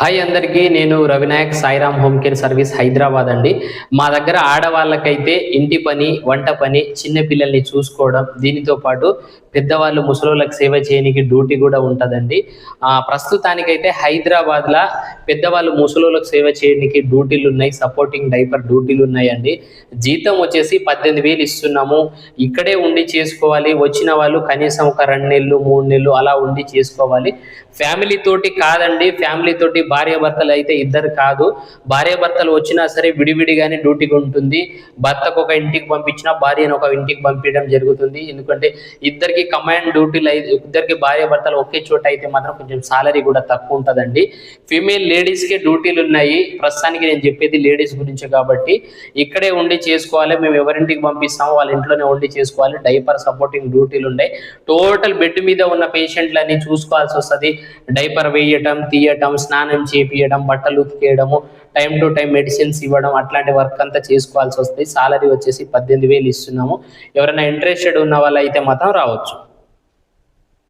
Hi అందరికీ నేను Ravinayak Sairam home care service Hyderabad అండి. మా దగ్గర ఆడవాళ్ళకైతే ఇంటి పని వంట పని చిన్న పిల్లల్ని చూసుకోవడం దీనితో పాటు పెద్దవాళ్ళు ముసలోళ్ళకి సేవ చేయడానికి డ్యూటీ కూడా ఉంటుందండి. ప్రస్తుతానికైతే హైదరాబాద్లో పెద్దవాళ్ళు ముసలోళ్ళకి సేవ చేయడానికి డ్యూటీలు ఉన్నాయి సపోర్టింగ్ డైపర్ డ్యూటీలు ఉన్నాయండి. జీతం వచ్చేసి పద్దెనిమిది వేలు ఇస్తున్నాము. ఇక్కడే ఉండి చేసుకోవాలి వచ్చిన వాళ్ళు కనీసం ఒక రెండు నెలలు మూడు నెలలు అలా ఉండి చేసుకోవాలి. ఫ్యామిలీ తోటి కాదండి ఫ్యామిలీ తోటి భార్య భర్తలు అయితే ఇద్దరు కాదు. భార్య భర్తలు వచ్చినా సరే విడివిడిగానే డ్యూటీకి ఉంటుంది. భర్తకు ఒక ఇంటికి పంపించినా భార్యను ఒక ఇంటికి పంపించడం జరుగుతుంది. ఎందుకంటే ఇద్దరికి కమాండ్ డ్యూటీలు అయితే ఇద్దరికి భార్య భర్తలు ఒకే చోట అయితే మాత్రం కొంచెం సాలరీ కూడా తక్కువ ఉంటుందండి. ఫీమేల్ లేడీస్కి డ్యూటీలు ఉన్నాయి ప్రస్తుతానికి నేను చెప్పేది లేడీస్ గురించి కాబట్టి ఇక్కడే ఉండి చేసుకోవాలి. మేము ఎవరింటికి పంపిస్తాము వాళ్ళ ఇంట్లోనే ఉండి చేసుకోవాలి. డైపర్ సపోర్టింగ్ డ్యూటీలు ఉన్నాయి టోటల్ బెడ్ మీద ఉన్న పేషెంట్లని చూసుకోవాల్సి వస్తుంది. డైపర్ వేయటం తీయటం స్నానం చేపియడం బట్టలు ఉతికేయడము టైం టు టైం మెడిసిన్స్ ఇవ్వడం అట్లాంటి వర్క్ అంతా చేసుకోవాల్సి వస్తుంది. సాలరీ వచ్చేసి పద్దెనిమిది వేలు ఇస్తున్నాము. ఎవరైనా ఇంట్రెస్టెడ్ ఉన్న వాళ్ళు అయితే మాత్రం రావచ్చు.